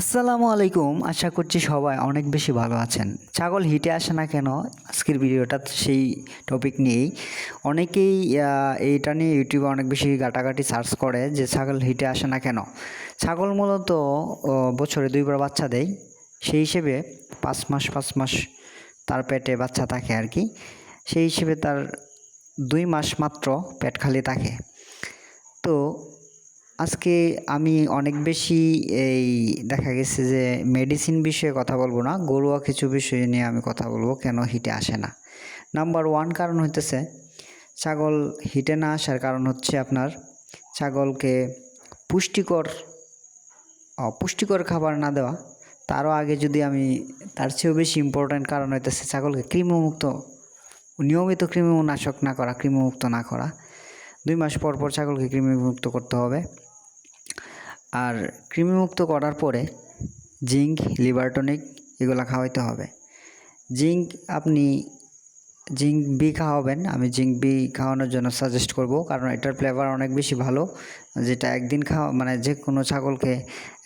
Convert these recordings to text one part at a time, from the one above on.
আসসালামু আলাইকুম। আশা করছি সবাই অনেক বেশি ভালো আছেন। ছাগল হিটে আসে না কেন? আজকের ভিডিওটা সেই টপিক নিয়েই। অনেকেই এইটা নিয়ে ইউটিউবে অনেক বেশি ঘাটাঘাটি সার্চ করে যে ছাগল হিটে আসে না কেন? ছাগল মূলত বছরে দুইবার বাচ্চা দেয়। সেই হিসেবে পাঁচ মাস পাঁচ মাস তার পেটে বাচ্চা থাকে আর কি। সেই হিসেবে তার দুই মাস মাত্র পেট খালি থাকে। তো আজকে আমি অনেক বেশি এই দেখা গেছে যে মেডিসিন বিষয়ে কথা বলব না গরুয়া কিছু বিষয় নিয়ে আমি কথা বলব, কেন হিটে আসে না। নাম্বার ওয়ান কারণ হইতেছে, ছাগল হিটে না আসার কারণ হচ্ছে আপনার ছাগলকে পুষ্টিকর পুষ্টিকর খাবার না দেওয়া। তারও আগে যদি আমি, তার চেয়েও বেশি ইম্পর্ট্যান্ট কারণ হইতেছে ছাগলকে কৃমিমুক্ত, নিয়মিত কৃমিনাশক না করা, কৃমিমুক্ত না করা। দুই মাস পর পর ছাগলকে কৃমিমুক্ত করতে হবে। আর কৃমিমুক্ত করার পরে জিঙ্ক, লিভার টনিক এগুলো খাওয়াইতে হবে। জিঙ্ক আপনি, জিঙ্ক বি খাওয়াবেন, আমি জিঙ্ক বি খাওয়ানোর জন্য সাজেস্ট করব, কারণ এটার ফ্লেভার অনেক বেশি ভালো। যেটা একদিন খাওয়া মানে যে কোনো ছাগলকে,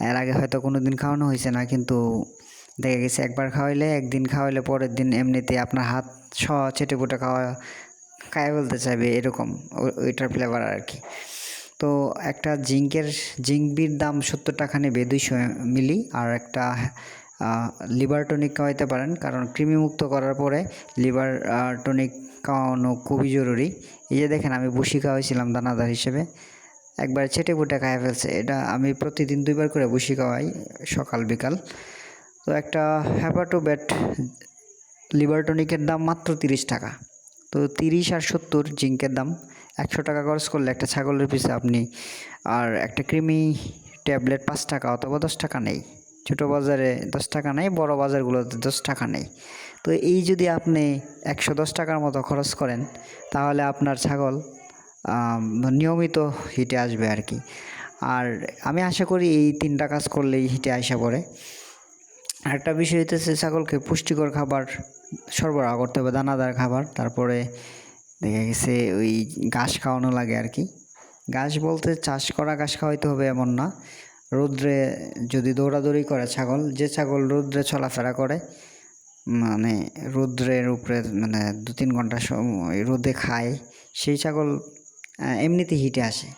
এর আগে হয়তো কোনো দিন খাওয়ানো হয়েছে না, কিন্তু দেখা গেছে একবার খাওয়াইলে, একদিন খাওয়াইলে পরের দিন এমনিতে আপনার হাত ছ চেটে পুটে খাওয়া খাইয়ে ফেলতে চাইবে? এরকম ওইটার ফ্লেভার আর কি তো একটা জিঙ্কের, জিঙ্কবির দাম সত্তর টাকা নেবে দুইশো মিলি, আর একটা লিভার টনিক খাওয়াইতে পারেন, কারণ কৃমিমুক্ত করার পরে লিভার টনিক খাওয়ানো খুবই জরুরি। এই যে দেখেন, আমি বসি খাওয়াইছিলাম দানাদার হিসেবে। একবার ছেটে ফুটে খাইয়ে ফেলছে। এটা আমি প্রতিদিন দুইবার করে বসি খাওয়াই সকাল, বিকাল। তো একটা হ্যাপাটোব্যাট লিভার টনিকের দাম মাত্র তিরিশ টাকা। তো তিরিশ আর সত্তর জিঙ্কের দাম। একশো টাকা খরচ করলে একটা ছাগলের পিছে আপনি আর একটা কৃমি ট্যাবলেট পাঁচ টাকা অথবা দশ টাকা নেই। ছোটো বাজারে দশ টাকা নেই, বড় বাজারগুলোতে দশ টাকা নেই। তো এই যদি আপনি একশো দশ টাকার মতো খরচ করেন, তাহলে আপনার ছাগল নিয়মিত হিটে আসবে আর কি। আর আমি আশা করি এই তিনটা কাজ করলেই হিটে আসা পড়ে। আরেকটা বিষয় হইতেছে ছাগলকে পুষ্টিকর খাবার সরবরাহ করতে হবে, দানাদার খাবার। তারপরে দেখা গেছে ওই ঘাস খাওয়ানো লাগে আর কি ঘাস বলতে চাষ করা, ঘাস খাওয়াইতে হবে এমন না। রৌদ্রে যদি দৌড়াদৌড়ি করে ছাগল, যে ছাগল রৌদ্রে চলাফেরা করে মানে রৌদ্রের উপরে মানে দু তিন ঘণ্টা সময় রোদে খায়, সেই ছাগল এমনিতে হিটে আসে।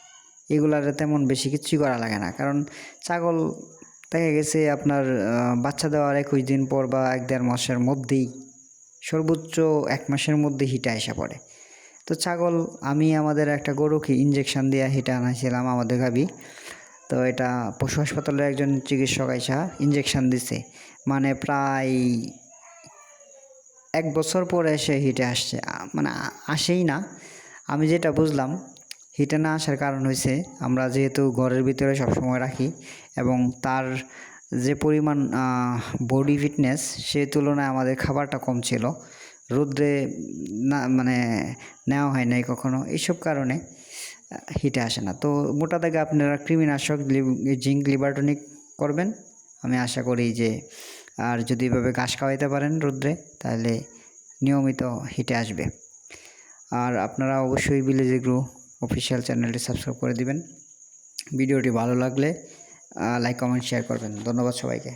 এগুলার তেমন বেশি কিছুই করা লাগে না। কারণ ছাগল দেখা গেছে আপনার বাচ্চা দেওয়ার একুশ দিন পর বা এক দেড় মাসের মধ্যেই, সর্বোচ্চ এক মাসের মধ্যে হিটে আসা পড়ে। তো ছাগল, আমি আমাদের একটা গরুকে ইঞ্জেকশন দিয়ে হিটে আনাইছিলাম আমাদের গাবি তো এটা পশু হাসপাতালের একজন চিকিৎসক আইসা ইঞ্জেকশন দিছে। মানে প্রায় এক বছর পরে এসে হিটে আসছে। মানে আসেই না। আমি যেটা বুঝলাম হিটে না আসার কারণ হয়েছে আমরা যেহেতু ঘরের ভিতরে সবসময় রাখি এবং তার যে পরিমাণ বডি ফিটনেস সেই তুলনায় আমাদের খাবারটা কম ছিল। রোদ্রে না মানে নেওয়া হয় নাই কখনো। এইসব কারণে হিটে আসে না। তো মোটা দাগে আপনারা কৃমিনাশক জিঙ্ক লিবারটনিক করবেন। আমি আশা করি যে, আর যদি এভাবে ঘাস খাওয়াইতে পারেন রোদ্রে, তাহলে নিয়মিত হিটে আসবে। আর আপনারা অবশ্যই ভিলেজ এগ্রো অফিসিয়াল চ্যানেলটি সাবস্ক্রাইব করে দিবেন। ভিডিওটি ভালো লাগলে লাইক কমেন্ট শেয়ার করবেন। ধন্যবাদ সবাইকে।